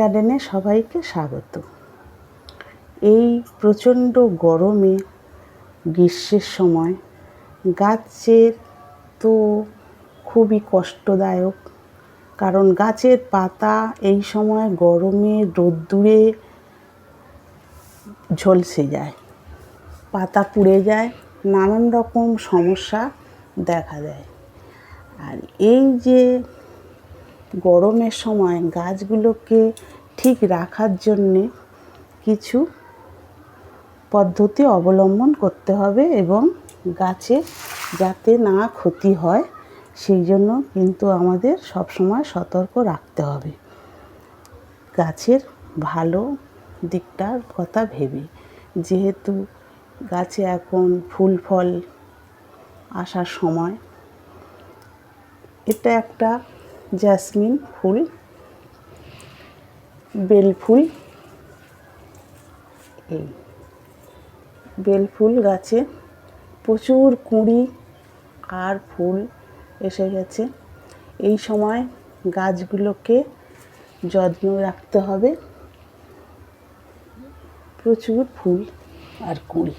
গার্ডেনে সবাইকে স্বাগত। এই প্রচণ্ড গরমে গ্রীষ্মের সময় গাছের তো খুবই কষ্টদায়ক, কারণ গাছের পাতা এই সময় গরমে রোদ্দুরে ঝলসে যায়, পাতা পুড়ে যায়, নানান রকম সমস্যা দেখা দেয়। আর এই যে গরমের সময় গাছগুলোকে ঠিক রাখার জন্যে কিছু পদ্ধতি অবলম্বন করতে হবে এবং গাছে যাতে না ক্ষতি হয়, সেই জন্য কিন্তু আমাদের সবসময় সতর্ক রাখতে হবে। গাছের ভালো দিকটার কথা ভেবে, যেহেতু গাছে এখন ফুল ফল আসার সময়, এটা একটা জেসমিন ফুল বেল ফুল, এই বেল ফুল গাছে প্রচুর কুঁড়ি আর ফুল এসে গেছে। এই সময় গাছগুলোকে যত্ন রাখতে হবে। প্রচুর ফুল আর কুঁড়ি।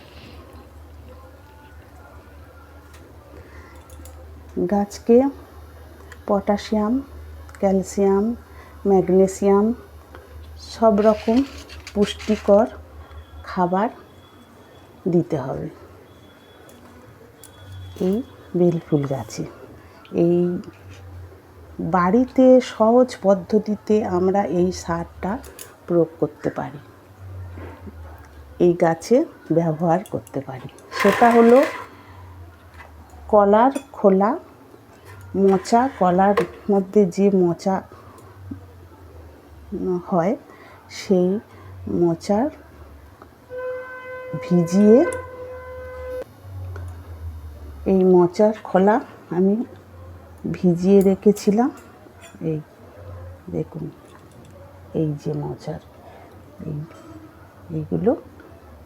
গাছকে পটাশিয়াম, ক্যালসিয়াম, ম্যাগনেসিয়াম, সব রকম পুষ্টিকর খাবার দিতে হবে। এই বেলফুল গাছে। এই বাড়িতে সহজ পদ্ধতিতে আমরা এই সারটা প্রয়োগ করতে পারি। এই গাছে ব্যবহার করতে পারি। সেটা হলো কলার খোলা মোচা কলার মধ্যে যে মোচা হয়, সেই মোচার ভিজিয়ে এই মোচার খোলা আমি ভিজিয়ে রেখেছিলাম। এই দেখুন, এই যে মোচার, এই এইগুলো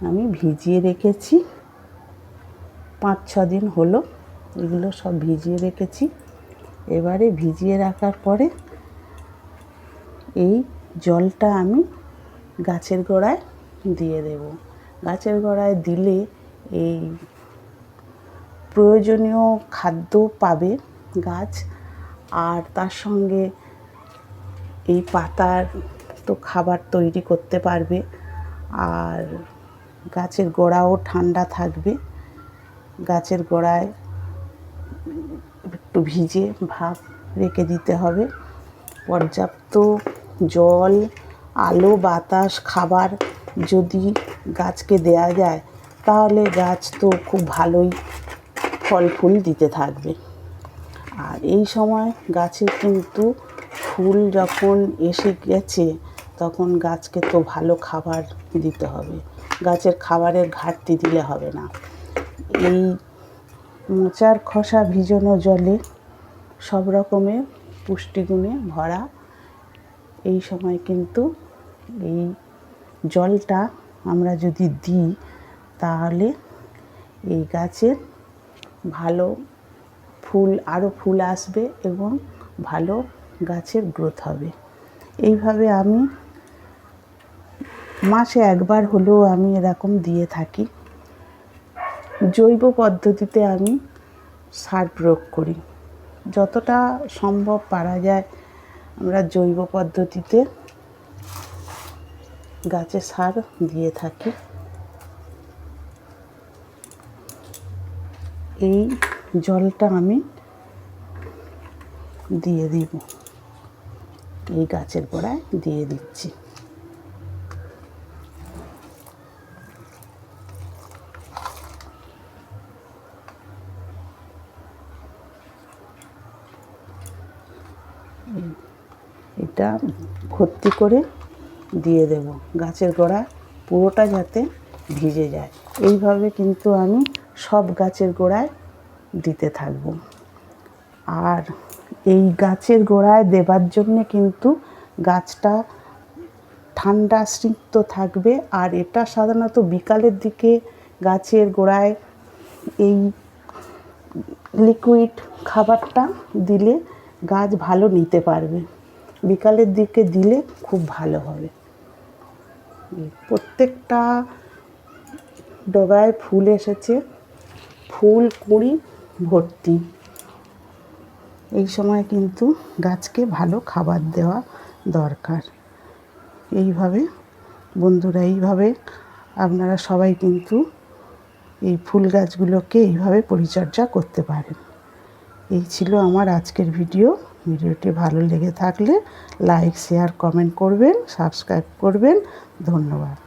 আমি ভিজিয়ে রেখেছি। পাঁচ ছ দিন হলো এগুলো সব ভিজিয়ে রেখেছি। এবারে ভিজিয়ে রাখার পরে এই জলটা আমি গাছের গোড়ায় দিয়ে দেব। গাছের গোড়ায় দিলে এই প্রয়োজনীয় খাদ্য পাবে গাছ। আর তার সঙ্গে এই পাতার তো খাবার তৈরি করতে পারবে। আর গাছের গোড়াও ঠান্ডা থাকবে। গাছের গোড়ায় একটু ভিজে ভাপ রেখে দিতে হবে। পর্যাপ্ত জল, আলো, বাতাস, খাবার যদি গাছকে দেয়া যায়, তাহলে গাছ তো খুব ভালোই ফল ফুল দিতে থাকবে। আর এই সময় গাছে কিন্তু ফুল যখন এসে গেছে, তখন গাছকে তো ভালো খাবার দিতে হবে। গাছের খাবারের ঘাটতি দিলে হবে না। এই মোচার খোসা ভিজানো জলে সব রকমের পুষ্টিগুণে ভরা। এই সময় কিন্তু এই জলটা আমরা যদি দিই, তাহলে এই গাছের ভালো ফুল আরও ফুল আসবে এবং ভালো গাছের গ্রোথ হবে। এইভাবে আমি মাসে একবার হলেও আমি এরকম দিয়ে থাকি। জৈব পদ্ধতিতে আমি সার প্রয়োগ করি। যতটা সম্ভব পারা যায় আমরা জৈব পদ্ধতিতে গাছে সার দিয়ে থাকি। এই জলটা আমি দিয়ে দিব। এই গাছের গোড়ায় দিয়ে দিচ্ছি। এটা ভর্তি করে দিয়ে দেব। গাছের গোড়া পুরোটা যাতে ভিজে যায়। এইভাবে কিন্তু আমি সব গাছের গোড়ায় দিতে থাকব। আর এই গাছের গোড়ায় দেবার জন্যে কিন্তু গাছটা ঠান্ডা, স্নিগ্ধ থাকবে। আর এটা সাধারণত বিকালের দিকে গাছের গোড়ায় এই লিকুইড খাবারটা দিলে গাছ ভালো নিতে পারবে। বিকালের দিকে দিলে খুব ভালো হবে। প্রত্যেকটা ডগায় ফুল এসেছে। ফুল, কুঁড়ি, ভর্তি। এই সময় কিন্তু গাছকে ভালো খাবার দেওয়া দরকার। এইভাবে, বন্ধুরা, এইভাবে আপনারা সবাই কিন্তু এই ফুল গাছগুলোকে এইভাবে পরিচর্যা করতে পারেন। এই ছিল আমার আজকের ভিডিও। ভিডিওটি ভালো লেগে থাকলে লাইক শেয়ার কমেন্ট করবেন সাবস্ক্রাইব করবেন। ধন্যবাদ।